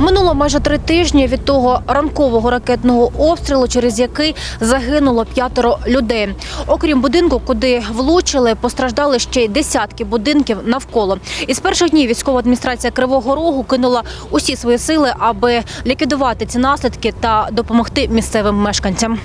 Минуло майже три тижні від того ранкового ракетного обстрілу, через який загинуло п'ятеро людей. Окрім будинку, куди влучили, постраждали ще й десятки будинків навколо. Із перших днів військова адміністрація Кривого Рогу кинула усі свої сили, аби ліквідувати ці наслідки та допомогти місцевим мешканцям.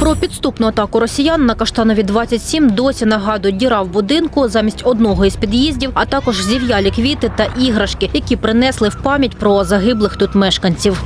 Про підступну атаку росіян на Каштанові 27 досі нагадують діра в будинку замість одного із під'їздів, а також зів'ялі квіти та іграшки, які принесли в пам'ять про загиблих тут мешканців.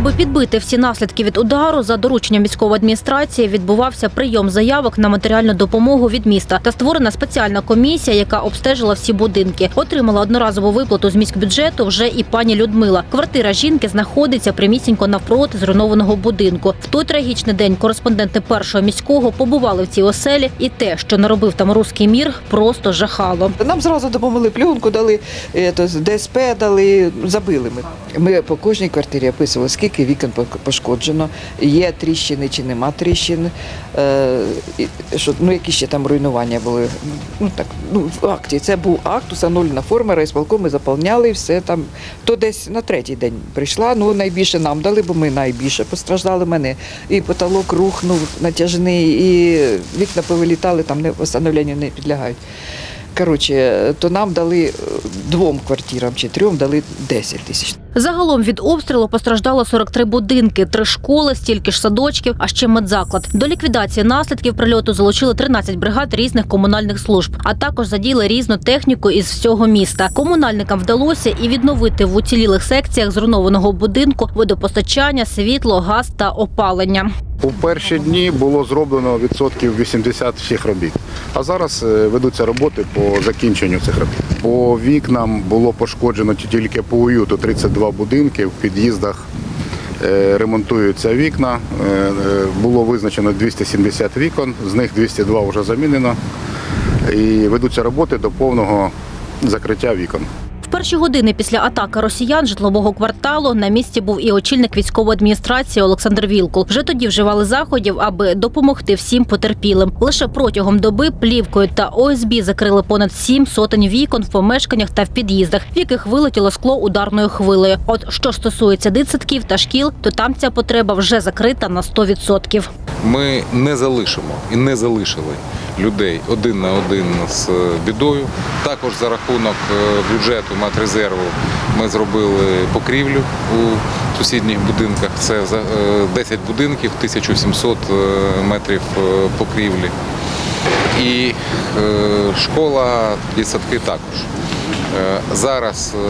Аби підбити всі наслідки від удару, за дорученням військової адміністрації відбувався прийом заявок на матеріальну допомогу від міста та створена спеціальна комісія, яка обстежила всі будинки. Отримала одноразову виплату з міськбюджету вже і пані Людмила. Квартира жінки знаходиться прямісінько навпроти зруйнованого будинку. В той трагічний день кореспонденти першого міського побували в цій оселі, і те, що наробив там руський мір, просто жахало. Нам зразу допомогли пленку, дали е, ДСП, дали, забили ми. Ми по кожній квартирі описували, скільки вікон пошкоджено, є тріщини чи нема тріщин, е, що, ну, які ще там руйнування були. Ну, так, ну, в акті. Це був акт, установлена форма, райсполком, ми заповняли все там. То десь на третій день прийшла, ну найбільше нам дали, бо ми найбільше постраждали мене. І потолок рухнув натяжний, і вікна повилітали, там не встановленню не підлягають. Коротше, то нам дали е, двом квартирам чи трьом дали 10 тисяч. Загалом від обстрілу постраждало 43 будинки, три школи, стільки ж садочків, а ще медзаклад. До ліквідації наслідків прильоту залучили 13 бригад різних комунальних служб, а також задіяли різну техніку із всього міста. Комунальникам вдалося і відновити в уцілілих секціях зруйнованого будинку водопостачання, світло, газ та опалення. У перші дні було зроблено відсотків 80 всіх робіт. А зараз е, ведуться роботи по закінченню цих робіт. По вікнам було пошкоджено тільки по уюту 32 будинки. В під'їздах е, ремонтуються вікна. Е, е, Було визначено 270 вікон, з них 202 вже замінено. І ведуться роботи до повного закриття вікон. Перші години після атаки росіян житлового кварталу на місці був і очільник військової адміністрації Олександр Вілкул. Вже тоді вживали заходів, аби допомогти всім потерпілим. Лише протягом доби плівкою та ОСБ закрили понад сім сотень вікон в помешканнях та в під'їздах, в яких вилетіло скло ударною хвилею. От що стосується дитсадків та шкіл, то там ця потреба вже закрита на 100%. Ми не залишимо і не залишили людей один на один з бідою. Також за рахунок е, бюджету матрезерву ми зробили покрівлю у сусідніх будинках. Це за- е, 10 будинків, 1700 е, метрів е, покрівлі. І е, школа, і садки також. Е, Зараз е,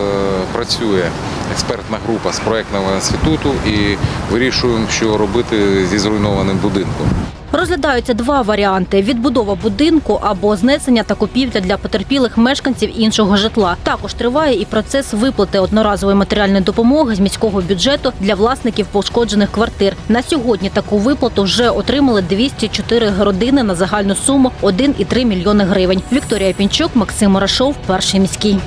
працює експертна група з проектного інституту і вирішуємо, що робити зі зруйнованим будинком. Розглядаються два варіанти: відбудова будинку або знесення та купівля для потерпілих мешканців іншого житла. Також триває і процес виплати одноразової матеріальної допомоги з міського бюджету для власників пошкоджених квартир. На сьогодні таку виплату вже отримали 204 родини на загальну суму 1,3 мільйони гривень. Вікторія Пінчук, Максим Мурашов, перший міський.